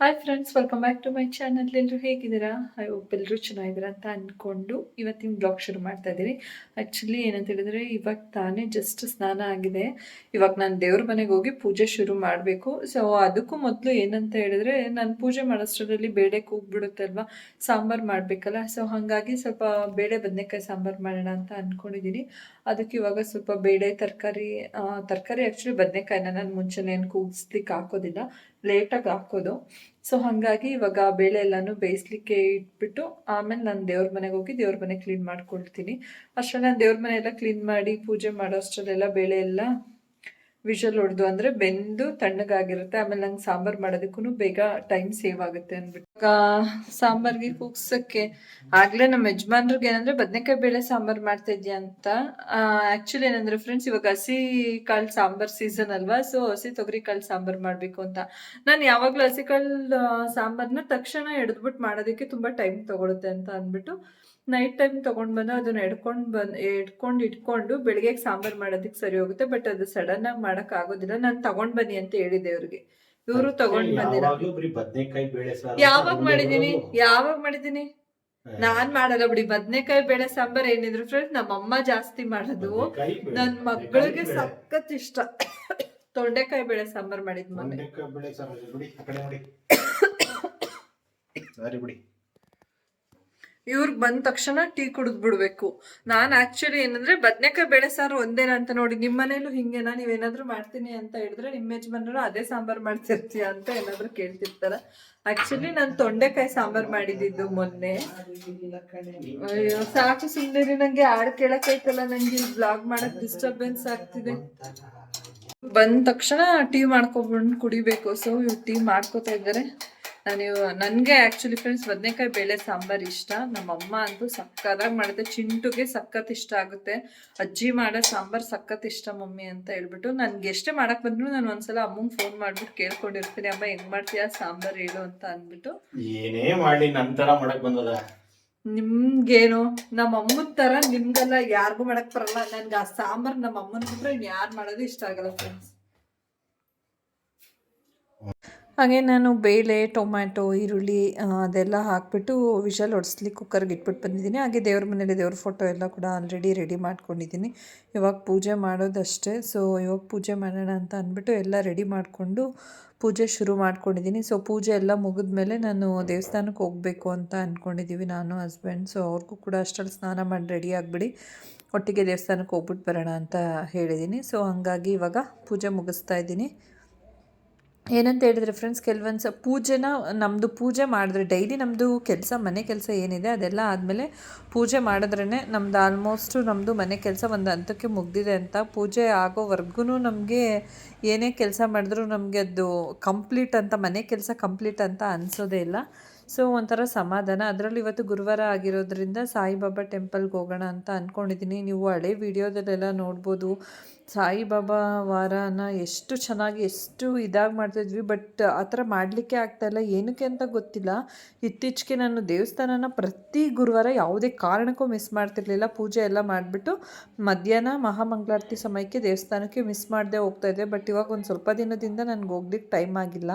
Hi friends welcome back to my channel ಎಲ್ಲರೂ ಹೇಗಿದ್ದೀರಾ? I hope ಎಲ್ಲರೂ ಚೆನ್ನಾಗಿದ್ದೀರಾ ಅಂತ ಅಂದ್ಕೊಂಡು ಇವತ್ತಿನ ಬ್ಲಾಗ್ ಶುರು ಮಾಡ್ತಾ ಇದ್ದೀನಿ. ಆ್ಯಕ್ಚುಲಿ ಏನಂತ ಹೇಳಿದ್ರೆ, ಇವಾಗ ತಾನೇ ಜಸ್ಟ್ ಸ್ನಾನ ಆಗಿದೆ. ಇವಾಗ ನಾನು ದೇವ್ರ ಮನೆಗೆ ಹೋಗಿ ಪೂಜೆ ಶುರು ಮಾಡಬೇಕು. ಸೊ ಅದಕ್ಕೂ ಮೊದಲು ಏನಂತ ಹೇಳಿದ್ರೆ, ನಾನು ಪೂಜೆ ಮಾಡೋಷ್ಟರಲ್ಲಿ ಬೇಳೆ ಕೂಗ್ಬಿಡುತ್ತೆ ಅಲ್ವಾ? ಸಾಂಬಾರು ಮಾಡಬೇಕಲ್ಲ. ಸೊ ಹಾಗಾಗಿ ಸ್ವಲ್ಪ ಬೇಳೆ, ಬದನೆಕಾಯಿ ಸಾಂಬಾರು ಮಾಡೋಣ ಅಂತ ಅಂದ್ಕೊಂಡಿದ್ದೀನಿ ಅದಕ್ಕೆ ಇವಾಗ ಸ್ವಲ್ಪ ಬೇಳೆ ತರಕಾರಿ ತರಕಾರಿ ಆ್ಯಕ್ಚುಲಿ ಬದನೆಕಾಯಿನ ನಾನು ಮುಂಚೆನೇ ಏನು ಕೂಗಿಸ್ಲಿಕ್ಕೆ ಹಾಕೋದಿಲ್ಲ ಲೇಟಾಗಿ ಹಾಕೋದು. ಸೊ ಹಾಗಾಗಿ ಇವಾಗ ಬೇಳೆ ಎಲ್ಲಾನು ಬೇಯಿಸ್ಲಿಕ್ಕೆ ಇಟ್ಬಿಟ್ಟು ಆಮೇಲೆ ನಾನು ದೇವ್ರ ಮನೆಗೆ ಹೋಗಿ ದೇವ್ರ ಮನೆ ಕ್ಲೀನ್ ಮಾಡ್ಕೊಳ್ತೀನಿ. ಅಷ್ಟರಲ್ಲಿ ನಾನು ದೇವ್ರ ಮನೆ ಎಲ್ಲ ಕ್ಲೀನ್ ಮಾಡಿ ಪೂಜೆ ಮಾಡೋ ಅಷ್ಟರಲ್ಲೆಲ್ಲ ಬೇಳೆ ಎಲ್ಲ ವಿಷಲ್ ಹೊಡೆದು ಅಂದ್ರೆ ಬೆಂದು ತಣ್ಣಗಾಗಿರುತ್ತೆ, ಆಮೇಲೆ ನಂಗೆ ಸಾಂಬಾರ್ ಮಾಡೋದಕ್ಕೂ ಬೇಗ ಟೈಮ್ ಸೇವ್ ಆಗುತ್ತೆ ಅಂದ್ಬಿಟ್ಟು ಸಾಂಬಾರ್ಗೆ ಕೂಗ್ಸಕ್ಕೆ ಆಗ್ಲೇ ನಮ್ಮ ಯಜಮಾನ್ರಿಗೆ ಏನಂದ್ರೆ ಬದನೆಕಾಯಿ ಬೇಳೆ ಸಾಂಬಾರ್ ಮಾಡ್ತಾ ಇದ್ಯಾ ಅಂತ ಆಕ್ಚುಲಿ ಏನಂದ್ರೆ ಫ್ರೆಂಡ್ಸ್ ಇವಾಗ ಹಸಿ ಕಾಳು ಸಾಂಬಾರ್ ಸೀಸನ್ ಅಲ್ವಾ ಸೊ ಹಸಿ ತೊಗರಿ ಕಾಳು ಸಾಂಬಾರ್ ಮಾಡಬೇಕು ಅಂತ. ನಾನು ಯಾವಾಗಲೂ ಹಸಿ ಕಾಳು ಸಾಂಬಾರ್ನ ತಕ್ಷಣ ಎಡೆದ್ಬಿಟ್ಟು ಮಾಡೋದಕ್ಕೆ ತುಂಬಾ ಟೈಮ್ ತಗೊಳುತ್ತೆ ಅಂತ ಅಂದ್ಬಿಟ್ಟು ನೈಟ್ ಟೈಮ್ ತಗೊಂಡ್ ಬಂದು ಅದನ್ನ ಎಡ್ಕೊಂಡು ಬಂದ್ ಎಡ್ಕೊಂಡು ಇಟ್ಕೊಂಡು ಬೆಳಿಗ್ಗೆ ಸಾಂಬಾರ್ ಮಾಡೋದಕ್ಕೆ ಸರಿ ಹೋಗುತ್ತೆ ಬಟ್ ಅದು ಸಡನ್ ಆಗಿ ಮಾಡಕ್ ಆಗೋದಿಲ್ಲ. ನಾನು ತಗೊಂಡ್ ಬನ್ನಿ ಅಂತ ಹೇಳಿದೆ ಅವ್ರಿಗೆ ಇವರು ತಗೊಂಡ್ ಬಂದಿಲ್ಲ. ಸಾರು ಯಾವಾಗ ಮಾಡಿದೀನಿ. ಯಾವಾಗ ಮಾಡಿದೀನಿ. ನಾನ್ ಮಾಡಲ್ಲ ಬಿಡಿ. ಬದ್ನೆಕಾಯಿ ಬೇಳೆ ಸಾಂಬಾರ್ ಏನಿದ್ರು ಫ್ರೆಂಡ್ಸ್ ನಮ್ಮ ಅಮ್ಮ ಜಾಸ್ತಿ ಮಾಡೋದು. ನನ್ ಮಗಳಿಗೆ. ಸಖತ್ ಇಷ್ಟ. ತೊಂಡೆಕಾಯಿ ಬೇಳೆ ಸಾಂಬಾರ್ ಮಾಡಿದ್ ಮೊನ್ನೆ ಬದ್ನೆಕಾಯಿ ಬೇಳೆ ಸಾರು ಅದು ಬಿಡಿ ಆ ಕಡೆ ನೋಡಿ ಸರಿ ಬಿಡಿ ಇವ್ರಿಗೆ ಬಂದ ತಕ್ಷಣ ಟೀ ಕುಡಿದು ಬಿಡ್ಬೇಕು. ನಾನ್ ಆಕ್ಚುಲಿ ಏನಂದ್ರೆ ಬದ್ನೆಕಾಯಿ ಬೇಳೆ ಸಾರು ಒಂದೇನಾ ಅಂತ ನೋಡಿ ನಿಮ್ಮ ಮನೇಲೂ ಹಿಂಗೇನಾ? ನೀವೇನಾದರೂ ಮಾಡ್ತೀನಿ ಅಂತ ಹೇಳಿದ್ರೆ ನಿಮ್ಮ ಯಜಮಾನರು ಅದೇ ಸಾಂಬಾರ್ ಮಾಡ್ತಿರ್ತೀಯ ಅಂತ ಏನಾದ್ರು ಕೇಳ್ತಿರ್ತಾರ. ಆಕ್ಚುಲಿ ನಾನು ತೊಂಡೆಕಾಯಿ ಸಾಂಬಾರ್ ಮಾಡಿದ್ದು ಮೊನ್ನೆ. ಅಯ್ಯೋ, ಸಾಕು ಸುಮ್ಮನೆ ನಂಗೆ ಹಾಡು ಕೇಳಕ್ಕೈತಲ್ಲ ನಂಗೆ ಬ್ಲಾಗ್ ಮಾಡಕ್ ಡಿಸ್ಟರ್ಬೆನ್ಸ್ ಆಗ್ತಿದೆ. ಬಂದ ತಕ್ಷಣ ಟೀ ಮಾಡ್ಕೊಬಂದು ಕುಡಿಬೇಕು. ಸೊ ಇವ್ರು ಟೀ ಮಾಡ್ಕೋತಾ ಇದ್ದಾರೆ. ನಾನು ನನಗೆ ಆ್ಯಕ್ಚುಲಿ ಫ್ರೆಂಡ್ಸ್ ಬದನೆಕಾಯಿ ಬೇಳೆ ಸಾಂಬಾರು ಇಷ್ಟ. ನಮ್ಮ ಅಮ್ಮ ಅಂತೂ ಸಕ್ಕತ್ತಾಗಿ ಮಾಡುತ್ತೆ. ಚಿಂಟುಗೆ ಸಖತ್ ಇಷ್ಟ ಆಗುತ್ತೆ. ಅಜ್ಜಿ ಮಾಡೋ ಸಾಂಬಾರು ಸಖತ್ ಇಷ್ಟ ಮಮ್ಮಿ ಅಂತ ಹೇಳ್ಬಿಟ್ಟು. ನನಗೆ ಎಷ್ಟೇ ಮಾಡಕ್ ಬಂದ್ರು ನಾನು ಒಂದ್ಸಲ ಅಮ್ಮಂಗೆ ಫೋನ್ ಮಾಡ್ಬಿಟ್ಟು ಕೇಳ್ಕೊಂಡಿರ್ತೀನಿ ಅಮ್ಮ ಹೆಂಗ್ ಮಾಡ್ತೀಯಾ ಸಾಂಬಾರು ಹೇಳು ಅಂತ ಅಂದ್ಬಿಟ್ಟು. ಏನೇ ಮಾಡಿ ನಂತರ ಮಾಡಕ್ ಬಂದದ. ನಿಮ್ಗೇನು? ನಮ್ಮ ಅಮ್ಮನ ತರ ನಿಮ್ಗೆಲ್ಲ ಯಾರಿಗೂ ಮಾಡಕ್ ಬರಲ್ಲ. ನನ್ಗೆ ಆ ಸಾಂಬಾರ್ ನಮ್ಮ ಅಮ್ಮನ ಬಿಟ್ರೆ ಯಾರು ಮಾಡೋದು ಇಷ್ಟ ಆಗಲ್ಲ ಫ್ರೆಂಡ್ಸ್ ಹಾಗೆ ನಾನು ಬೇಳೆ, ಟೊಮ್ಯಾಟೊ, ಈರುಳ್ಳಿ ಅದೆಲ್ಲ ಹಾಕ್ಬಿಟ್ಟು ವಿಷಲ್ ಹೊಡಿಸ್ಲಿ ಕುಕ್ಕರ್ಗೆ ಇಟ್ಬಿಟ್ಟು ಬಂದಿದ್ದೀನಿ. ಹಾಗೆ ದೇವ್ರ ಮನೇಲಿ ದೇವ್ರ ಫೋಟೋ ಎಲ್ಲ ಕೂಡ ಆಲ್ರೆಡಿ ರೆಡಿ ಮಾಡ್ಕೊಂಡಿದ್ದೀನಿ. ಇವಾಗ ಪೂಜೆ ಮಾಡೋದಷ್ಟೇ. ಸೊ ಇವಾಗ ಪೂಜೆ ಮಾಡೋಣ ಅಂತ ಅಂದ್ಬಿಟ್ಟು ಎಲ್ಲ ರೆಡಿ ಮಾಡಿಕೊಂಡು ಪೂಜೆ ಶುರು ಮಾಡ್ಕೊಂಡಿದ್ದೀನಿ. ಸೊ ಪೂಜೆ ಎಲ್ಲ ಮುಗಿದ್ಮೇಲೆ ನಾನು ದೇವಸ್ಥಾನಕ್ಕೆ ಹೋಗಬೇಕು ಅಂತ ಅಂದ್ಕೊಂಡಿದ್ದೀವಿ ನಾನು ಹಸ್ಬೆಂಡ್ ಸೊ ಅವ್ರಿಗೂ ಕೂಡ ಅಷ್ಟರಲ್ಲಿ ಸ್ನಾನ ಮಾಡಿ ರೆಡಿ ಆಗಿಬಿಡಿ. ಒಟ್ಟಿಗೆ ದೇವಸ್ಥಾನಕ್ಕೆ ಹೋಗ್ಬಿಟ್ಟು ಬರೋಣ ಅಂತ ಹೇಳಿದ್ದೀನಿ. ಸೊ ಹಾಗಾಗಿ ಇವಾಗ ಪೂಜೆ ಮುಗಿಸ್ತಾ ಇದ್ದೀನಿ. ಏನಂತ ಹೇಳಿದ್ರೆ ಫ್ರೆಂಡ್ಸ್ ಕೆಲವೊಂದು ಸ ಪೂಜೆನ ನಮ್ಮದು ಪೂಜೆ ಮಾಡಿದ್ರೆ ಡೈಲಿ ನಮ್ಮದು ಕೆಲಸ, ಮನೆ ಕೆಲಸ ಏನಿದೆ ಅದೆಲ್ಲ ಆದಮೇಲೆ ಪೂಜೆ ಮಾಡಿದ್ರೇ ನಮ್ದು ಆಲ್ಮೋಸ್ಟು ನಮ್ಮದು ಮನೆ ಕೆಲಸ ಒಂದು ಹಂತಕ್ಕೆ ಮುಗ್ದಿದೆ ಅಂತ. ಪೂಜೆ ಆಗೋವರೆಗೂ ನಮಗೆ ಏನೇ ಕೆಲಸ ಮಾಡಿದ್ರೂ ನಮಗೆ ಅದು ಕಂಪ್ಲೀಟ್ ಅಂತ, ಮನೆ ಕೆಲಸ ಕಂಪ್ಲೀಟ್ ಅಂತ ಅನಿಸೋದೇ ಇಲ್ಲ. ಸೊ ಒಂಥರ ಸಮಾಧಾನ. ಅದರಲ್ಲಿ ಇವತ್ತು ಗುರುವಾರ ಆಗಿರೋದ್ರಿಂದ ಸಾಯಿಬಾಬಾ ಟೆಂಪಲ್ಗೆ ಹೋಗೋಣ ಅಂತ ಅಂದ್ಕೊಂಡಿದ್ದೀನಿ ನೀವು ಹಳೆ ವಿಡಿಯೋದಲ್ಲೆಲ್ಲ ನೋಡ್ಬೋದು. ಸಾಯಿಬಾಬಾ ವಾರನ ಎಷ್ಟು ಚೆನ್ನಾಗಿ ಎಷ್ಟು ಇದಾಗಿ ಮಾಡ್ತಾಯಿದ್ವಿ ಬಟ್ ಆ ಥರ ಮಾಡಲಿಕ್ಕೆ ಆಗ್ತಾಯಿಲ್ಲ ಏನಕ್ಕೆ ಅಂತ ಗೊತ್ತಿಲ್ಲ. ಇತ್ತೀಚೆಗೆ ನಾನು ದೇವಸ್ಥಾನನ ಪ್ರತಿ ಗುರುವಾರ ಯಾವುದೇ ಕಾರಣಕ್ಕೂ ಮಿಸ್ ಮಾಡ್ತಿರ್ಲಿಲ್ಲ. ಪೂಜೆ ಎಲ್ಲ ಮಾಡಿಬಿಟ್ಟು ಮಧ್ಯಾಹ್ನ ಮಹಾಮಂಗಳಾರತಿ ಸಮಯಕ್ಕೆ ದೇವಸ್ಥಾನಕ್ಕೆ ಮಿಸ್ ಮಾಡದೆ ಹೋಗ್ತಾಯಿದ್ದೆ ಬಟ್ ಇವಾಗ ಒಂದು ಸ್ವಲ್ಪ ದಿನದಿಂದ ನನಗೆ ಹೋಗ್ಲಿಕ್ಕೆ ಟೈಮ್ ಆಗಿಲ್ಲ.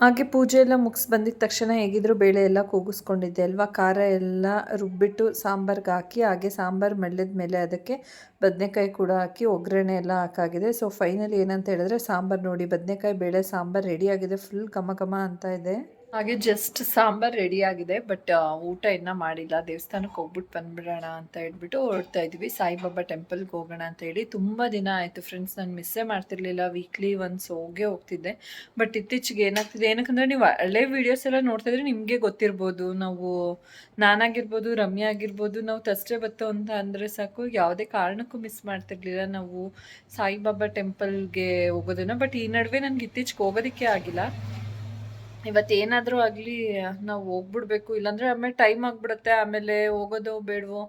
ಹಾಗೆ ಪೂಜೆ ಎಲ್ಲ ಮುಗಿಸ್ ಬಂದಿದ ತಕ್ಷಣ ಹೇಗಿದ್ರು ಬೇಳೆ ಎಲ್ಲ ಕೂಗಿಸ್ಕೊಂಡಿದ್ದೆ ಅಲ್ವಾ? ಖಾರ ಎಲ್ಲ ರುಬ್ಬಿಟ್ಟು ಸಾಂಬಾರ್ಗೆ ಹಾಕಿ, ಹಾಗೆ ಸಾಂಬಾರು ಮಳ್ಳಿದ ಮೇಲೆ ಅದಕ್ಕೆ ಬದನೆಕಾಯಿ ಕೂಡ ಹಾಕಿ, ಒಗ್ಗರಣೆ ಎಲ್ಲ ಹಾಕಾಗಿದೆ. ಸೊ ಫೈನಲಿ ಏನಂತ ಹೇಳಿದ್ರೆ ಸಾಂಬಾರು ನೋಡಿ, ಬದನೆಕಾಯಿ, ಬೇಳೆ, ಸಾಂಬಾರು ರೆಡಿಯಾಗಿದೆ ಫುಲ್ ಘಮ ಘಮ ಅಂತ ಇದೆ. ಹಾಗೆ ಜಸ್ಟ್ ಸಾಂಬಾರ್ ರೆಡಿ ಆಗಿದೆ ಬಟ್ ಊಟ ಇನ್ನೂ ಮಾಡಿಲ್ಲ. ದೇವಸ್ಥಾನಕ್ಕೆ ಹೋಗ್ಬಿಟ್ಟು ಬಂದ್ಬಿಡೋಣ ಅಂತ ಹೇಳ್ಬಿಟ್ಟು ಹೊರಡ್ತಾ ಇದ್ವಿ. ಸಾಯಿಬಾಬಾ ಟೆಂಪಲ್ಗೆ ಹೋಗೋಣ ಅಂತ ಹೇಳಿ ತುಂಬ ದಿನ ಆಯಿತು. ಫ್ರೆಂಡ್ಸ್ ನಾನು ಮಿಸ್ಸೇ ಮಾಡ್ತಿರ್ಲಿಲ್ಲ. ವೀಕ್ಲಿ ಒನ್ಸ್ ಹೋಗೇ ಹೋಗ್ತಿದ್ದೆ. ಬಟ್ ಇತ್ತೀಚೆಗೆ ಏನಾಗ್ತಿದೆ, ಏನಕ್ಕಂದ್ರೆ ನೀವು ಹಳೆ ವಿಡಿಯೋಸ್ ಎಲ್ಲ ನೋಡ್ತಾ ಇದ್ರೆ ನಿಮಗೆ ಗೊತ್ತಿರ್ಬೋದು. ನಾವು ನಾನಾಗಿರ್ಬೋದು ರಮ್ಯ ಆಗಿರ್ಬೋದು ನಾವು ತಸ್ಟೇ ಬತ್ತು ಅಂತ ಅಂದರೆ ಸಾಕು. ಯಾವುದೇ ಕಾರಣಕ್ಕೂ ಮಿಸ್ ಮಾಡ್ತಿರ್ಲಿಲ್ಲ ನಾವು ಸಾಯಿಬಾಬಾ ಟೆಂಪಲ್ಗೆ ಹೋಗೋದನ್ನ. ಬಟ್ ಈ ನಡುವೆ ನನಗೆ ಇತ್ತೀಚೆಗೆ ಹೋಗೋದಕ್ಕೆ ಆಗಿಲ್ಲ. ಇವತ್ತು ಏನಾದರೂ ಆಗಲಿ, ನಾವು ಹೋಗ್ಬಿಡ್ಬೇಕು. ಇಲ್ಲಾಂದರೆ ಆಮೇಲೆ ಟೈಮ್ ಆಗಿಬಿಡುತ್ತೆ, ಆಮೇಲೆ ಹೋಗೋದು ಬೇಡವೋ.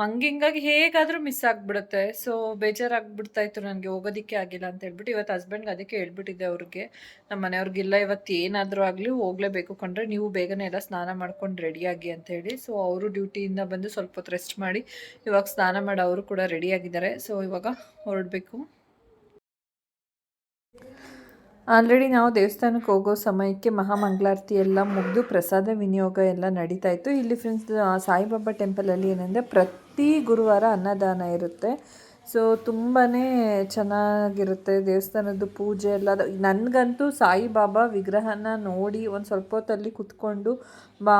ಹಂಗೆ ಹಿಂಗಾಗಿ ಹೇಗಾದರೂ ಮಿಸ್ ಆಗಿಬಿಡುತ್ತೆ. ಸೊ ಬೇಜಾರಾಗ್ಬಿಡ್ತಾ ಇತ್ತು ನನಗೆ, ಹೋಗೋದಕ್ಕೆ ಆಗಿಲ್ಲ ಅಂತ ಹೇಳ್ಬಿಟ್ಟು ಇವತ್ತು ಹಸ್ಬೆಂಡ್ಗೆ ಅದಕ್ಕೆ ಹೇಳ್ಬಿಟ್ಟಿದ್ದೆ ಅವ್ರಿಗೆ. ನಮ್ಮ ಮನೆಯವ್ರಿಗಿಲ್ಲ ಇವತ್ತು ಏನಾದರೂ ಆಗಲಿ ಹೋಗಲೇಬೇಕು. ಕಂಡ್ರೆ ನೀವು ಬೇಗನೆ ಎಲ್ಲ ಸ್ನಾನ ಮಾಡ್ಕೊಂಡು ರೆಡಿಯಾಗಿ ಅಂತ ಹೇಳಿ. ಸೊ ಅವರು ಡ್ಯೂಟಿಯಿಂದ ಬಂದು ಸ್ವಲ್ಪ ಹೊತ್ತು ರೆಸ್ಟ್ ಮಾಡಿ, ಇವಾಗ ಸ್ನಾನ ಮಾಡಿ, ಅವರು ಕೂಡ ರೆಡಿಯಾಗಿದ್ದಾರೆ ಸೊ ಇವಾಗ ಹೊರಡಬೇಕು. ಆಲ್ರೆಡಿ ನಾವು ದೇವಸ್ಥಾನಕ್ಕೆ ಹೋಗೋ ಸಮಯಕ್ಕೆ ಮಹಾಮಂಗಳಾರತಿ ಎಲ್ಲ ಮುಗಿದು ಪ್ರಸಾದ ವಿನಿಯೋಗ ಎಲ್ಲ ನಡೀತಾ ಇತ್ತು. ಇಲ್ಲಿ ಫ್ರೆಂಡ್ಸ್ ಸಾಯಿಬಾಬಾ ಟೆಂಪಲಲ್ಲಿ ಏನಂದರೆ ಪ್ರತಿ ಗುರುವಾರ ಅನ್ನದಾನ ಇರುತ್ತೆ. ಸೊ ತುಂಬಾ ಚೆನ್ನಾಗಿರುತ್ತೆ ದೇವಸ್ಥಾನದ್ದು ಪೂಜೆ ಎಲ್ಲ. ನನಗಂತೂ ಸಾಯಿಬಾಬಾ ವಿಗ್ರಹನ ನೋಡಿ ಒಂದು ಸ್ವಲ್ಪ ಹೊತ್ತಲ್ಲಿ ಕುತ್ಕೊಂಡು ಬಾ,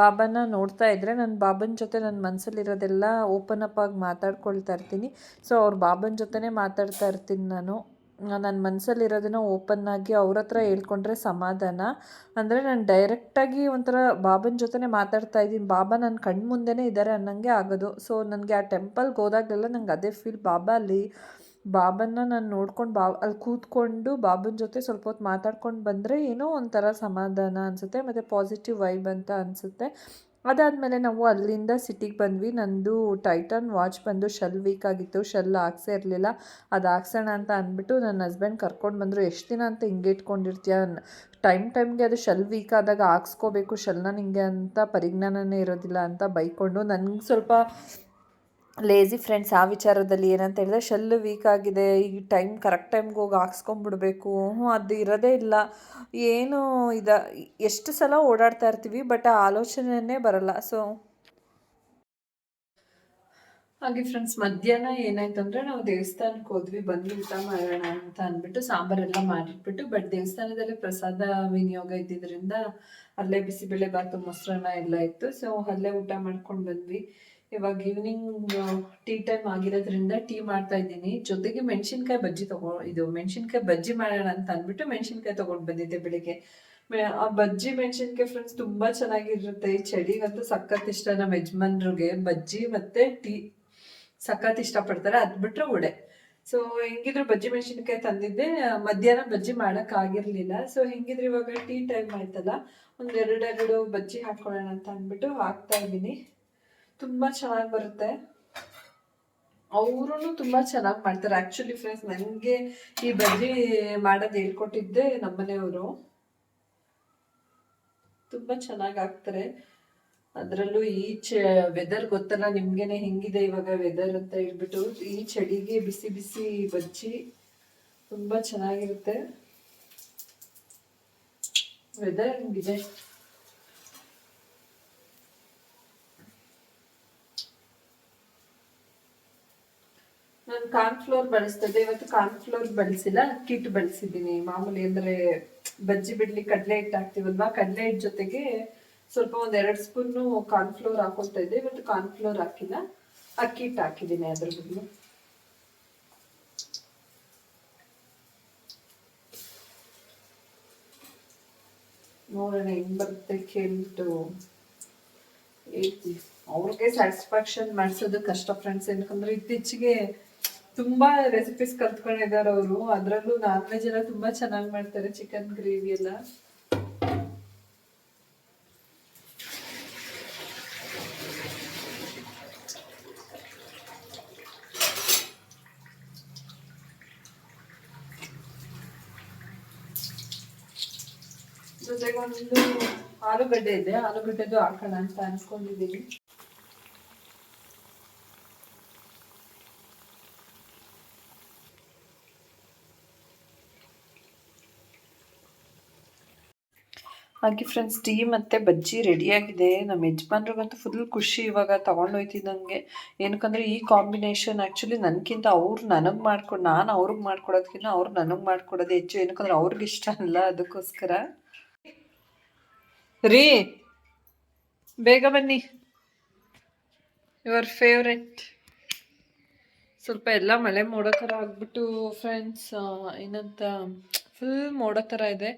ಬಾಬಾನ ನೋಡ್ತಾ ಇದ್ದರೆ ನನ್ನ ಬಾಬನ ಜೊತೆ ನನ್ನ ಮನಸ್ಸಲ್ಲಿರೋದೆಲ್ಲ ಓಪನ್ ಅಪ್ ಆಗಿ ಮಾತಾಡ್ಕೊಳ್ತಾ ಇರ್ತೀನಿ. ಸೊ ಅವ್ರ ಬಾಬನ ಜೊತೆನೇ ಮಾತಾಡ್ತಾ ಇರ್ತೀನಿ ನಾನು. ನನ್ನ ಮನಸ್ಸಲ್ಲಿರೋದನ್ನ ಓಪನ್ ಆಗಿ ಅವ್ರ ಹತ್ರ ಹೇಳ್ಕೊಂಡ್ರೆ ಸಮಾಧಾನ. ಅಂದರೆ ನಾನು ಡೈರೆಕ್ಟಾಗಿ ಒಂಥರ ಬಾಬನ ಜೊತೆನೇ ಮಾತಾಡ್ತಾ ಇದ್ದೀನಿ. ಬಾಬಾ ನನ್ನ ಕಣ್ಣ ಮುಂದೆನೇ ಇದ್ದಾರೆ ಅನ್ನಂಗೆ ಆಗೋದು. ಸೊ ನನಗೆ ಆ ಟೆಂಪಲ್ಗೆ ಹೋದಾಗಲೆಲ್ಲ ನಂಗೆ ಅದೇ ಫೀಲ್ ಬಾಬಾ ಅಲ್ಲಿ. ಬಾಬನ್ನ ನಾನು ನೋಡ್ಕೊಂಡು ಬಾ, ಅಲ್ಲಿ ಕೂತ್ಕೊಂಡು ಬಾಬನ ಜೊತೆ ಸ್ವಲ್ಪ ಹೊತ್ತು ಮಾತಾಡ್ಕೊಂಡು ಬಂದರೆ ಏನೋ ಒಂಥರ ಸಮಾಧಾನ ಅನಿಸುತ್ತೆ, ಮತ್ತು ಪಾಸಿಟಿವ್ ವೈಬ್ ಅಂತ ಅನಿಸುತ್ತೆ. ಅದಾದಮೇಲೆ ನಾವು ಅಲ್ಲಿಂದ ಸಿಟಿಗೆ ಬಂದ್ವಿ. ನಂದು ಟೈಟನ್ ವಾಚ್ ಬಂದು ಶೆಲ್ ವೀಕ್ ಆಗಿತ್ತು. ಶೆಲ್ ಹಾಕ್ಸೇ ಇರಲಿಲ್ಲ. ಅದು ಹಾಕ್ಸೋಣ ಅಂತ ಅಂದ್ಬಿಟ್ಟು ನನ್ನ ಹಸ್ಬೆಂಡ್ ಕರ್ಕೊಂಡು ಬಂದರು. ಎಷ್ಟು ದಿನ ಅಂತ ಹಿಂಗೆ ಇಟ್ಕೊಂಡಿರ್ತೀಯ? ಟೈಮ್ ಟೈಮ್ಗೆ ಅದು ಶೆಲ್ ವೀಕ್ ಆದಾಗ ಹಾಕ್ಸ್ಕೋಬೇಕು. ಶೆಲ್ನ ನಿಂಗೆ ಅಂತ ಪರಿಜ್ಞಾನನೇ ಇರೋದಿಲ್ಲ ಅಂತ ಬೈಕೊಂಡು ನನಗೆ ಸ್ವಲ್ಪ ಲೇಝಿ ಫ್ರೆಂಡ್ಸ್ ಆ ವಿಚಾರದಲ್ಲಿ ಏನಂತ ಹೇಳಿದ್ರೆ, ಶೆಲ್ಲು ವೀಕ್ ಆಗಿದೆ, ಈ ಟೈಮ್ ಕರೆಕ್ಟ್ ಟೈಮ್ಗೆ ಹೋಗಿ ಹಾಕ್ಸ್ಕೊಂಡ್ಬಿಡ್ಬೇಕು. ಅದು ಇರೋದೇ ಇಲ್ಲ. ಏನು ಇದ, ಎಷ್ಟು ಸಲ ಓಡಾಡ್ತಾ ಇರ್ತೀವಿ ಬಟ್ ಆ ಆಲೋಚನೆನೇ ಬರಲ್ಲ. ಸೊ ಹಾಗೆ ಫ್ರೆಂಡ್ಸ್ ಮಧ್ಯಾಹ್ನ ಏನಾಯ್ತು ಅಂದ್ರೆ ನಾವು ದೇವಸ್ಥಾನಕ್ಕೆ ಹೋದ್ವಿ ಬಂದು ಊಟ ಮಾಡೋಣ ಅಂತ ಅಂದ್ಬಿಟ್ಟು ಸಾಂಬಾರೆಲ್ಲ ಮಾಡಿಟ್ಬಿಟ್ಟು ಬಟ್ ದೇವಸ್ಥಾನದಲ್ಲಿ ಪ್ರಸಾದ ವಿನಿಯೋಗ ಇದ್ದಿದ್ದರಿಂದ ಅಲ್ಲೇ ಬಿಸಿಬೇಳೆ ಬಾತು ಮೊಸರನ್ನ ಎಲ್ಲ ಇತ್ತು. ಸೊ ಅಲ್ಲೇ ಊಟ ಮಾಡ್ಕೊಂಡು ಬಂದ್ವಿ. ಇವಾಗ ಈವ್ನಿಂಗ್ ಟೀ ಟೈಮ್ ಆಗಿರೋದ್ರಿಂದ ಟೀ ಮಾಡ್ತಾ ಇದ್ದೀನಿ. ಜೊತೆಗೆ ಮೆಣಸಿನ್ಕಾಯಿ ಬಜ್ಜಿ ತಗೋ, ಇದು ಮೆಣಸಿನ್ಕಾಯಿ ಬಜ್ಜಿ ಮಾಡೋಣ ಅಂತ ಅಂದ್ಬಿಟ್ಟು ಮೆಣಸಿನ್ಕಾಯಿ ತಗೊಂಡು ಬಂದಿದ್ದೆ ಬೆಳಿಗ್ಗೆ. ಆ ಬಜ್ಜಿ ಮೆಣಸಿನ್ಕಾಯಿ ಫ್ರೆಂಡ್ಸ್ ತುಂಬಾ ಚೆನ್ನಾಗಿರುತ್ತೆ. ಈ ಚಳಿಗಂತೂ ಸಖತ್ ಇಷ್ಟ ನಮ್ಮ ಯಜಮಾನ್ರಿಗೆ. ಬಜ್ಜಿ ಮತ್ತೆ ಟೀ ಸಖತ್ ಇಷ್ಟಪಡ್ತಾರೆ. ಅದು ಬಿಟ್ರೆ ಉಡೆ ಸೊ ಹೆಂಗಿದ್ರು ಬಜ್ಜಿ ಮೆಣಸಿನ್ಕಾಯಿ ತಂದಿದ್ದೆ. ಮಧ್ಯಾಹ್ನ ಬಜ್ಜಿ ಮಾಡಕ್ ಆಗಿರ್ಲಿಲ್ಲ. ಸೊ ಹೆಂಗಿದ್ರು ಇವಾಗ ಟೀ ಟೈಮ್ ಆಯ್ತಲ್ಲ ಒಂದ್ ಎರಡೆರಡು ಬಜ್ಜಿ ಹಾಕೊಳ್ಳೋಣ ಅಂತ ಅಂದ್ಬಿಟ್ಟು ಹಾಕ್ತಾ ಇದ್ದೀನಿ. ತುಂಬಾ ಚೆನ್ನಾಗಿ ಬರುತ್ತೆ. ಅವರು ತುಂಬಾ ಚೆನ್ನಾಗಿ ಮಾಡ್ತಾರೆ. ಆಕ್ಚುಲಿ ಫ್ರೆಂಡ್ಸ್ ನನಗೆ ಈ ಬಜ್ಜಿ ಮಾಡೋದು ಹೇಳ್ಕೊಟ್ಟಿದ್ದೆ ನಮ್ಮನೆಯವರು ತುಂಬಾ ಚೆನ್ನಾಗಿ ಆಗ್ತಾರೆ ಅದರಲ್ಲೂ ಈ ಚ ವೆದರ್ ಗೊತ್ತಲ್ಲ, ನಿಮ್ಗೆನೆ ಹೆಂಗಿದೆ ಇವಾಗ ವೆದರ್ ಅಂತ ಹೇಳ್ಬಿಟ್ಟು, ಈ ಚಳಿಗೆ ಬಿಸಿ ಬಿಸಿ ಬಜ್ಜಿ ತುಂಬಾ ಚೆನ್ನಾಗಿರುತ್ತೆ. ವೆದರ್ ಹೆಂಗಿದೆ. ನಾನು ಕಾರ್ನ್ಫ್ಲೋರ್ ಬಳಸ್ತದೆ. ಇವತ್ತು ಕಾರ್ನ್ ಫ್ಲೋರ್ ಬಳಸಿಲ್ಲ ಕಿಟ್ ಬಳಸಿದ್ದೀನಿ. ಮಾಮೂಲಿ ಅಂದ್ರೆ ಬಜ್ಜಿ ಬಿಡ್ಲಿ ಕಡಲೆ ಹಿಟ್ಟು ಹಾಕ್ತಿವಲ್ವಾ? ಕಡಲೆ ಹಿಟ್ಟು ಜೊತೆಗೆ ಸ್ವಲ್ಪ ಒಂದ್ ಸ್ಪೂನು ಸ್ಪೂನ್ ಕಾರ್ನ್ಫ್ಲೋರ್ ಹಾಕೊಳ್ತಾ ಇದ್ದೆ. ಇವತ್ತು ಕಾರ್ನ್ ಫ್ಲೋರ್ ಹಾಕಿಲ್ಲ. ಅಕ್ಕಿ ಹಿಟ್ಟು ಹಾಕಿದ್ದೀನಿ ಅದ್ರ ಬದಲು. ನೋಡೋಣ ಹೆಂಗ್ ಬರುತ್ತೆ ಕೆಂಟು ಅವ್ರಿಗೆ ಸ್ಯಾಟಿಸ್ಫ್ಯಾಕ್ಷನ್ ಮಾಡಿಸೋದು ಕಷ್ಟ ಫ್ರೆಂಡ್ಸ್ ಏನಕಂದ್ರೆ ಇತ್ತೀಚೆಗೆ ತುಂಬಾ ರೆಸಿಪೀಸ್ ಕಲ್ತ್ಕೊಂಡಿದ್ದಾರೆ ಅವರು ಅದರಲ್ಲೂ ನಾನ್ ವೆಜ್ ಎಲ್ಲ ತುಂಬಾ ಚೆನ್ನಾಗಿ ಮಾಡ್ತಾರೆ ಚಿಕನ್ ಗ್ರೇವಿ ಎಲ್ಲ. ಜೊತೆಗೊಂದು ಆಲೂಗಡ್ಡೆ ಇದೆ. ಆಲೂಗಡ್ಡೆದು ಹಾಕೋಣ ಅಂತ ಅನ್ಕೊಂಡಿದೀನಿ ಹಾಗೆ ಫ್ರೆಂಡ್ಸ್ ಟೀ ಮತ್ತು ಬಜ್ಜಿ ರೆಡಿಯಾಗಿದೆ ನಮ್ಮ ಯಜಮಾನ್ರಿಗಂತೂ ಫುಲ್ ಖುಷಿ ಇವಾಗ ತೊಗೊಂಡೋಯ್ತಿದ್ದಂಗೆ ಏನಕ್ಕಂದರೆ ಈ ಕಾಂಬಿನೇಷನ್ ಆ್ಯಕ್ಚುಲಿ ನನಗಿಂತ ಅವ್ರು ನನಗೆ ಮಾಡ್ಕೊ ನಾನು ಅವ್ರಿಗೆ ಮಾಡ್ಕೊಡೋದಕ್ಕಿಂತ ಅವ್ರು ನನಗೆ ಮಾಡ್ಕೊಡೋದೇ ಹೆಚ್ಚು. ಏನಕ್ಕಂದ್ರೆ ಅವ್ರಿಗೆ ಇಷ್ಟ ಅಲ್ಲ ಅದಕ್ಕೋಸ್ಕರ. ರೀ, ಬೇಗ ಬನ್ನಿ. ಯುವರ್ ಫೇವ್ರೆಟ್ ಸ್ವಲ್ಪ ಎಲ್ಲ ಮಳೆ ಮೋಡೋ ಥರ ಆಗ್ಬಿಟ್ಟು ಫ್ರೆಂಡ್ಸ್ ಏನಂತ ಫುಲ್ ಮೋಡೋ ಥರ ಇದೆ.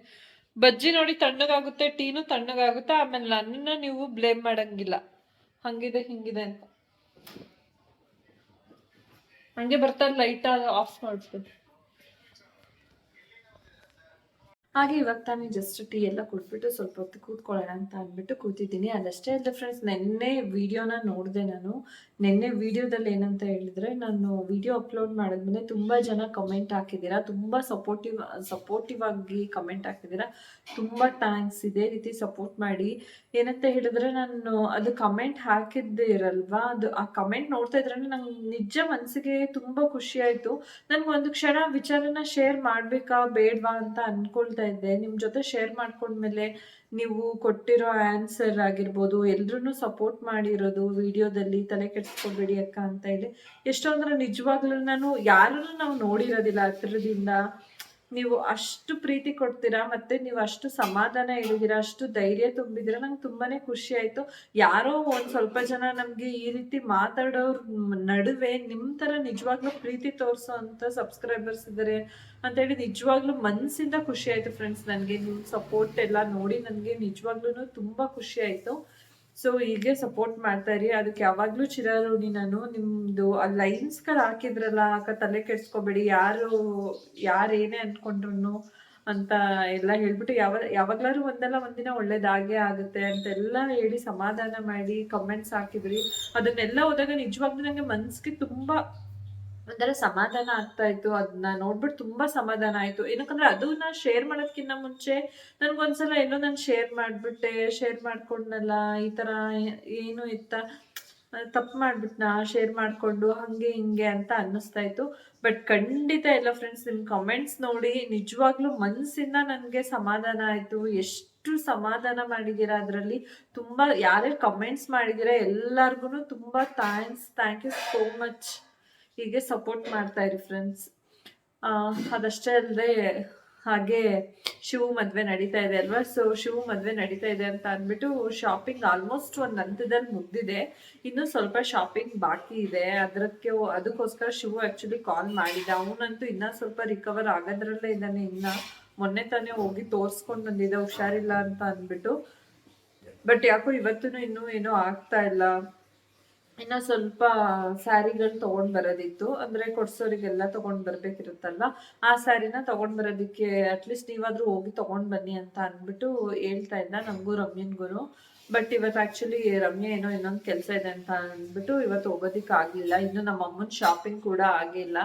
ಬಜ್ಜಿ ನೋಡಿ ತಣ್ಣಗಾಗುತ್ತೆ, ಟೀನು ತಣ್ಣಗಾಗುತ್ತೆ, ಆಮೇಲೆ ನನ್ನನ್ನು ನೀವು ಬ್ಲೇಮ್ ಮಾಡಂಗಿಲ್ಲ. ಹಂಗಿದೆ, ಹಿಂಗಿದೆ ಅಂತ. ಹಂಗೆ ಬರ್ತಾ ಲೈಟ್ ಆಫ್ ಮಾಡ್ಬಿಟ್ಟು ಹಾಗೆ ಇವಾಗ ತಾನೇ ಜಸ್ಟ್ ಟೀ ಎಲ್ಲ ಕುಡ್ಬಿಟ್ಟು ಸ್ವಲ್ಪ ಹೊತ್ತು ಕೂತ್ಕೊಳ್ಳೋಣ ಅಂತ ಅಂದ್ಬಿಟ್ಟು ಕೂತಿದ್ದೀನಿ. ಅದಷ್ಟೇ ಅಲ್ಲ ಫ್ರೆಂಡ್ಸ್ ನೆನ್ನೆ ವಿಡಿಯೋನ ನೋಡಿದೆ ನಾನು. ನೆನ್ನೆ ವಿಡಿಯೋದಲ್ಲಿ ಏನಂತ ಹೇಳಿದ್ರೆ ನಾನು ವಿಡಿಯೋ ಅಪ್ಲೋಡ್ ಮಾಡಿದ್ಮೇಲೆ ತುಂಬ ಜನ ಕಮೆಂಟ್ ಹಾಕಿದ್ದೀರಾ, ತುಂಬ ಸಪೋರ್ಟಿವ್ ಸಪೋರ್ಟಿವ್ ಆಗಿ ಕಮೆಂಟ್ ಹಾಕಿದ್ದೀರಾ. ತುಂಬ ಥ್ಯಾಂಕ್ಸ್ ಇದೇ ರೀತಿ ಸಪೋರ್ಟ್ ಮಾಡಿ. ಏನಂತ ಹೇಳಿದ್ರೆ ನಾನು ಅದು ಕಮೆಂಟ್ ಹಾಕಿದ್ದೇ ಇರಲ್ವಾ? ಅದು ಆ ಕಮೆಂಟ್ ನೋಡ್ತಾ ಇದ್ರೆ ನಂಗೆ ನಿಜ ಮನಸ್ಸಿಗೆ ತುಂಬ ಖುಷಿ ಆಯ್ತು. ನನ್ಗೆ ಒಂದು ಕ್ಷಣ ವಿಚಾರನ ಶೇರ್ ಮಾಡಬೇಕಾ ಬೇಡವಾ ಅಂತ ಅನ್ಕೊಳ್ತಾ ಇದ್ದೆ ನಿಮ್ಮ ಜೊತೆ ಶೇರ್ ಮಾಡ್ಕೊಂಡ್ಮೇಲೆ ನೀವು ಕೊಟ್ಟಿರೋ ಆನ್ಸರ್ ಆಗಿರ್ಬೋದು ಎಲ್ರೂ ಸಪೋರ್ಟ್ ಮಾಡಿರೋದು ವಿಡಿಯೋದಲ್ಲಿ ತಲೆ ಕೆಡಿಸ್ಕೊಬೇಡಿ ಅಕ್ಕ ಅಂತ ಹೇಳಿ. ಎಷ್ಟೊಂದ್ರೆ ನಿಜವಾಗ್ಲೂ ನಾನು ಯಾರನ್ನು ನಾವು ನೋಡಿರೋದಿಲ್ಲ ಹತ್ರದಿಂದ. ನೀವು ಅಷ್ಟು ಪ್ರೀತಿ ಕೊಡ್ತೀರಾ ಮತ್ತೆ ನೀವು ಅಷ್ಟು ಸಮಾಧಾನ ಹೇಳಿದ್ದೀರಾ ಅಷ್ಟು ಧೈರ್ಯ ತುಂಬಿದೀರ ನಂಗೆ ತುಂಬಾನೇ ಖುಷಿ ಆಯ್ತು. ಯಾರೋ ಒಂದ್ ಸ್ವಲ್ಪ ಜನ ನಮ್ಗೆ ಈ ರೀತಿ ಮಾತಾಡೋರ್ ನಡುವೆ ನಿಮ್ ತರ ನಿಜವಾಗ್ಲೂ ಪ್ರೀತಿ ತೋರಿಸೋ ಸಬ್ಸ್ಕ್ರೈಬರ್ಸ್ ಇದ್ದಾರೆ ಅಂತ ಹೇಳಿ ನಿಜವಾಗ್ಲೂ ಮನ್ಸಿಂದ ಖುಷಿ ಆಯ್ತು ಫ್ರೆಂಡ್ಸ್ ನನಗೆ. ನಿಮ್ ಸಪೋರ್ಟ್ ಎಲ್ಲ ನೋಡಿ ನನಗೆ ನಿಜವಾಗ್ಲೂ ತುಂಬಾ ಖುಷಿ ಆಯ್ತು. ಸೊ ಹೀಗೆ ಸಪೋರ್ಟ್ ಮಾಡ್ತಾ ಇರಿ. ಅದಕ್ಕೆ ಯಾವಾಗ್ಲೂ ಚಿರಋಣಿ ನಾನು. ನಿಮ್ದು ಆ ಲೈನ್ಸ್ಗಳು ಹಾಕಿದ್ರಲ್ಲ ಅಕ್ಕ ತಲೆ ಕೆಡ್ಸ್ಕೊಬೇಡಿ. ಯಾರು ಯಾರೇನೇ ಅನ್ಕೊಂಡ್ರು ಅಂತ ಎಲ್ಲ ಹೇಳ್ಬಿಟ್ಟು ಯಾವ ಯಾವಾಗ್ಲಾರು ಒಂದಲ್ಲ ಒಂದಿನ ಒಳ್ಳೇದಾಗೆ ಆಗುತ್ತೆ ಅಂತೆಲ್ಲ ಹೇಳಿ ಸಮಾಧಾನ ಮಾಡಿ ಕಮೆಂಟ್ಸ್ ಹಾಕಿದ್ರಿ. ಅದನ್ನೆಲ್ಲ ಹೋದಾಗ ನಿಜವಾಗ್ಲೂ ನಂಗೆ ಮನ್ಸಿಗೆ ತುಂಬಾ ಒಂಥರ ಸಮಾಧಾನ ಆಗ್ತಾ ಇತ್ತು ಅದನ್ನ ನೋಡ್ಬಿಟ್ಟು ತುಂಬಾ ಸಮಾಧಾನ ಆಯ್ತು. ಏನಕ್ಕಂದ್ರೆ ಅದನ್ನ ಶೇರ್ ಮಾಡೋದ್ಕಿಂತ ಮುಂಚೆ ನನ್ಗೊಂದ್ಸಲ ಏನೋ ನಾನು ಶೇರ್ ಮಾಡ್ಬಿಟ್ಟೆ ಶೇರ್ ಮಾಡ್ಕೊಂಡ್ನಲ್ಲ, ಈ ತರ ಏನು ಇತ್ತ, ತಪ್ಪು ಮಾಡ್ಬಿಟ್ನಾ ಶೇರ್ ಮಾಡ್ಕೊಂಡು ಹಂಗೆ ಹಿಂಗೆ ಅಂತ ಅನ್ನಿಸ್ತಾ ಇತ್ತು. ಬಟ್ ಖಂಡಿತ ಎಲ್ಲ ಫ್ರೆಂಡ್ಸ್ ನಿಮ್ ಕಮೆಂಟ್ಸ್ ನೋಡಿ ನಿಜವಾಗ್ಲೂ ಮನಸ್ಸಿಂದ ನನಗೆ ಸಮಾಧಾನ ಆಯ್ತು. ಎಷ್ಟು ಸಮಾಧಾನ ಮಾಡಿದ್ದೀರಾ ಅದರಲ್ಲಿ. ತುಂಬಾ ಯಾರ್ಯಾರು ಕಮೆಂಟ್ಸ್ ಮಾಡಿದ್ದೀರಾ ಎಲ್ಲಾರ್ಗು ತುಂಬಾ thanks thank you so much ಹೀಗೆ ಸಪೋರ್ಟ್ ಮಾಡ್ತಾ ಇರಿ ಫ್ರೆಂಡ್ಸ್ ಅದಷ್ಟೇ ಅಲ್ಲದೆ ಹಾಗೆ ಶಿವು ಮದುವೆ ನಡೀತಾ ಇದೆ ಅಲ್ವಾ? ಸೊ ಶಿವು ಮದುವೆ ನಡೀತಾ ಇದೆ ಅಂತ ಅಂದ್ಬಿಟ್ಟು ಶಾಪಿಂಗ್ ಆಲ್ಮೋಸ್ಟ್ ಒಂದು ಹಂತದಲ್ಲಿ ಮುಗ್ದಿದೆ. ಇನ್ನು ಸ್ವಲ್ಪ ಶಾಪಿಂಗ್ ಬಾಕಿ ಇದೆ. ಅದಕ್ಕೆ ಅದಕ್ಕೋಸ್ಕರ ಶಿವು ಆ್ಯಕ್ಚುಲಿ ಕಾಲ್ ಮಾಡಿದ. ಅವನಂತೂ ಇನ್ನೂ ಸ್ವಲ್ಪ ರಿಕವರ್ ಆಗೋದ್ರಲ್ಲೇ ಇದ್ದಾನೆ ಇನ್ನ. ಮೊನ್ನೆ ತಾನೇ ಹೋಗಿ ತೋರಿಸ್ಕೊಂಡು ಬಂದಿದ್ದೆ, ಹುಷಾರಿಲ್ಲ ಅಂತ ಅಂದ್ಬಿಟ್ಟು. ಬಟ್ ಯಾಕೋ ಇವತ್ತೂ ಇನ್ನೂ ಏನೋ ಆಗ್ತಾ ಇಲ್ಲ. ಇನ್ನ ಸ್ವಲ್ಪ ಸ್ಯಾರಿಗಳು ತಗೊಂಡ್ ಬರೋದಿತ್ತು. ಅಂದ್ರೆ ಕೊಡ್ಸೋರಿಗೆಲ್ಲ ತಗೊಂಡ್ ಬರ್ಬೇಕಿರುತ್ತಲ್ವ? ಆ ಸ್ಯಾರಿನ ತಗೊಂಡ್ ಬರೋದಿಕ್ಕೆ ಅಟ್ಲೀಸ್ಟ್ ನೀವಾದ್ರೂ ಹೋಗಿ ತಗೊಂಡ್ ಬನ್ನಿ ಅಂತ ಅಂದ್ಬಿಟ್ಟು ಹೇಳ್ತಾ ಇದ್ದ ನಮಗೂ ಗುರು. ಬಟ್ ಇವತ್ತು ಆಕ್ಚುಲಿ ರಮ್ಯ ಏನೋ ಇನ್ನೊಂದು ಕೆಲಸ ಇದೆ ಅಂತ ಅಂದ್ಬಿಟ್ಟು ಇವತ್ತು ಹೋಗೋದಿಕ್ ಆಗ್ಲಿಲ್ಲ ಇನ್ನು ನಮ್ಮ ಅಮ್ಮನ ಶಾಪಿಂಗ್ ಕೂಡ ಆಗಿಲ್ಲ.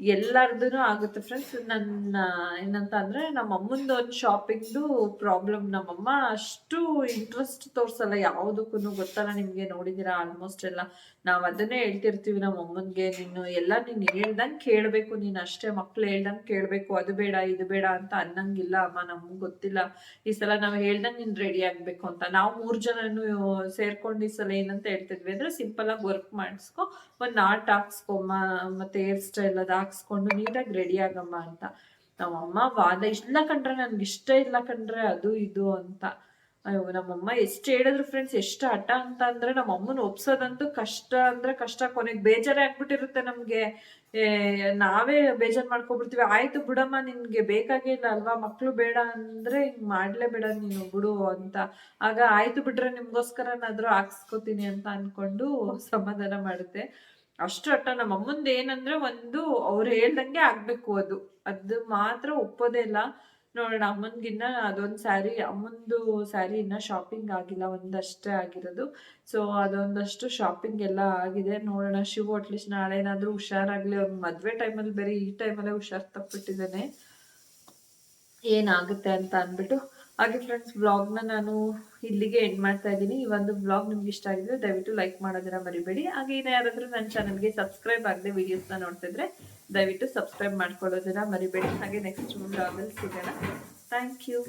ಎಲ್ಲಾರ್ದು ಆಗುತ್ತೆ ಫ್ರೆಂಡ್ಸ್ ನನ್ನ ಏನಂತ ಅಂದ್ರೆ ನಮ್ಮ ಅಮ್ಮಂದು ಒಂದು ಶಾಪಿಂಗ್ದು ಪ್ರಾಬ್ಲಮ್ ನಮ್ಮಮ್ಮ ಅಷ್ಟು ಇಂಟ್ರೆಸ್ಟ್ ತೋರ್ಸಲ್ಲ ಯಾವುದಕ್ಕೂ ಗೊತ್ತಲ್ಲ ನಿಮ್ಗೆ ನೋಡಿದೀರಾ ಆಲ್ಮೋಸ್ಟ್ ಎಲ್ಲ. ನಾವು ಅದನ್ನೇ ಹೇಳ್ತಿರ್ತೀವಿ ನಮ್ಮ ಅಮ್ಮನ್ಗೆ, ನೀನು ಎಲ್ಲ ನೀನ್ ಹೇಳ್ದಂಗ್ ಕೇಳ್ಬೇಕು, ನೀನ್ ಅಷ್ಟೇ ಮಕ್ಳು ಹೇಳ್ದಂಗ್ ಕೇಳ್ಬೇಕು, ಅದು ಬೇಡ, ಇದು ಬೇಡ ಅಂತ ಅನ್ನಂಗಿಲ್ಲ ಅಮ್ಮ, ನಮ್ಗೆ ಗೊತ್ತಿಲ್ಲ. ಈ ಸಲ ನಾವ್ ಹೇಳ್ದಂಗ್ ನೀನ್ ರೆಡಿ ಆಗ್ಬೇಕು ಅಂತ. ನಾವು ಮೂರ್ ಜನನು ಸೇರ್ಕೊಂಡು ಈ ಸಲ ಏನಂತ ಹೇಳ್ತಿದ್ವಿ ಅಂದ್ರೆ ಸಿಂಪಲ್ ಆಗಿ ವರ್ಕ್ ಮಾಡಿಸ್ಕೊ, ಒಂದ್ ನಾಟ್ ಹಾಕ್ಸ್ಕೊಮ್ಮ ಮತ್ತೆ ಹೇರ್ ಸ್ಟೈಲ್ ಅದ್ ಹಾಕ್ಸ್ಕೊಂಡು ನೀಟಾಗಿ ರೆಡಿ ಆಗಮ್ಮ ಅಂತ. ನಮ್ಮಮ್ಮ ವಾದ ಇಲ್ಲ ಕಂಡ್ರೆ, ನನ್ಗೆ ಇಷ್ಟ ಇಲ್ಲ ಕಂಡ್ರೆ ಅದು ಇದು ಅಂತ. ಅಯ್ಯೋ, ನಮ್ಮಮ್ಮ ಎಷ್ಟು ಹೇಳಿದ್ರು ಫ್ರೆಂಡ್ಸ್ ಎಷ್ಟು ಹಠ ಅಂತ ಅಂದ್ರೆ ನಮ್ಮ ಅಮ್ಮನ ಒಪ್ಸೋದಂತೂ ಕಷ್ಟ ಅಂದ್ರೆ ಕಷ್ಟ. ಕೊನೆಗೆ ಬೇಜಾರೇ ಆಗ್ಬಿಟ್ಟಿರುತ್ತೆ ನಮ್ಗೆ. ನಾವೇ ಬೇಜಾರ್ ಮಾಡ್ಕೊಬಿಡ್ತೀವಿ. ಆಯ್ತು ಬಿಡಮ್ಮ, ನಿನ್ಗೆ ಬೇಕಾಗಿಲ್ಲ ಅಲ್ವಾ? ಮಕ್ಳು ಬೇಡ ಅಂದ್ರೆ ಹಿಂಗ್ ಮಾಡ್ಲೇ ಬೇಡ ನೀನು, ಬಿಡು ಅಂತ. ಆಗ ಆಯ್ತು ಬಿಟ್ರೆ ನಿಮ್ಗೋಸ್ಕರನಾದ್ರೂ ಹಾಕ್ಸ್ಕೊತೀನಿ ಅಂತ ಅನ್ಕೊಂಡು ಸಮಾಧಾನ ಮಾಡುತ್ತೆ. ಅಷ್ಟು ಅಟ್ಟ ನಮ್ಮ ಅಮ್ಮಂದು ಏನಂದ್ರೆ ಒಂದು ಅವ್ರು ಹೇಳ್ದಂಗೆ ಆಗ್ಬೇಕು ಅದು. ಅದು ಮಾತ್ರ ಒಪ್ಪೋದೇ ಇಲ್ಲ. ನೋಡೋಣ, ಅಮ್ಮನ್ಗಿನ್ನ ಅದೊಂದು ಸ್ಯಾರಿ, ಅಮ್ಮಂದು ಸ್ಯಾರಿ ಇನ್ನ ಶಾಪಿಂಗ್ ಆಗಿಲ್ಲ, ಒಂದಷ್ಟೇ ಆಗಿರೋದು. ಸೊ ಅದೊಂದಷ್ಟು ಶಾಪಿಂಗ್ ಎಲ್ಲ ಆಗಿದೆ. ನೋಡೋಣ, ಶಿವ ಅಟ್ಲೀಸ್ಟ್ ನಾಳೆ ಏನಾದ್ರೂ ಹುಷಾರಾಗ್ಲಿ. ಅವ್ನ ಮದ್ವೆ ಟೈಮಲ್ಲಿ ಬೇರೆ ಈ ಟೈಮಲ್ಲೇ ಹುಷಾರ್ ತಪ್ಪಿಟ್ಟಿದ್ದಾನೆ. ಏನಾಗುತ್ತೆ ಅಂತ ಅಂದ್ಬಿಟ್ಟು ಹಾಗೆ ಫ್ರೆಂಡ್ಸ್ ವ್ಲಾಗ್ನ ನಾನು ಇಲ್ಲಿಗೆ ಎಂಡ್ ಮಾಡ್ತಾ ಇದ್ದೀನಿ. ಈ ಒಂದು ಬ್ಲಾಗ್ ನಿಮ್ಗೆ ಇಷ್ಟ ಆಗಿದ್ರೆ ದಯವಿಟ್ಟು ಲೈಕ್ ಮಾಡೋದನ್ನ ಮರಿಬೇಡಿ. ಹಾಗೆ ಇನ್ನು ಯಾರಾದರೂ ನನ್ನ ಚಾನಲ್ಗೆ ಸಬ್ಸ್ಕ್ರೈಬ್ ಆಗದೆ ವಿಡಿಯೋಸ್ನ ನೋಡ್ತಿದ್ರೆ ದಯವಿಟ್ಟು ಸಬ್ಸ್ಕ್ರೈಬ್ ಮಾಡ್ಕೊಳ್ಳೋದನ್ನ ಮರಿಬೇಡಿ. ಹಾಗೆ ನೆಕ್ಸ್ಟ್ ವ್ಲಾಗಲ್ಲಿ ಸಿಗೋಣ. Thank you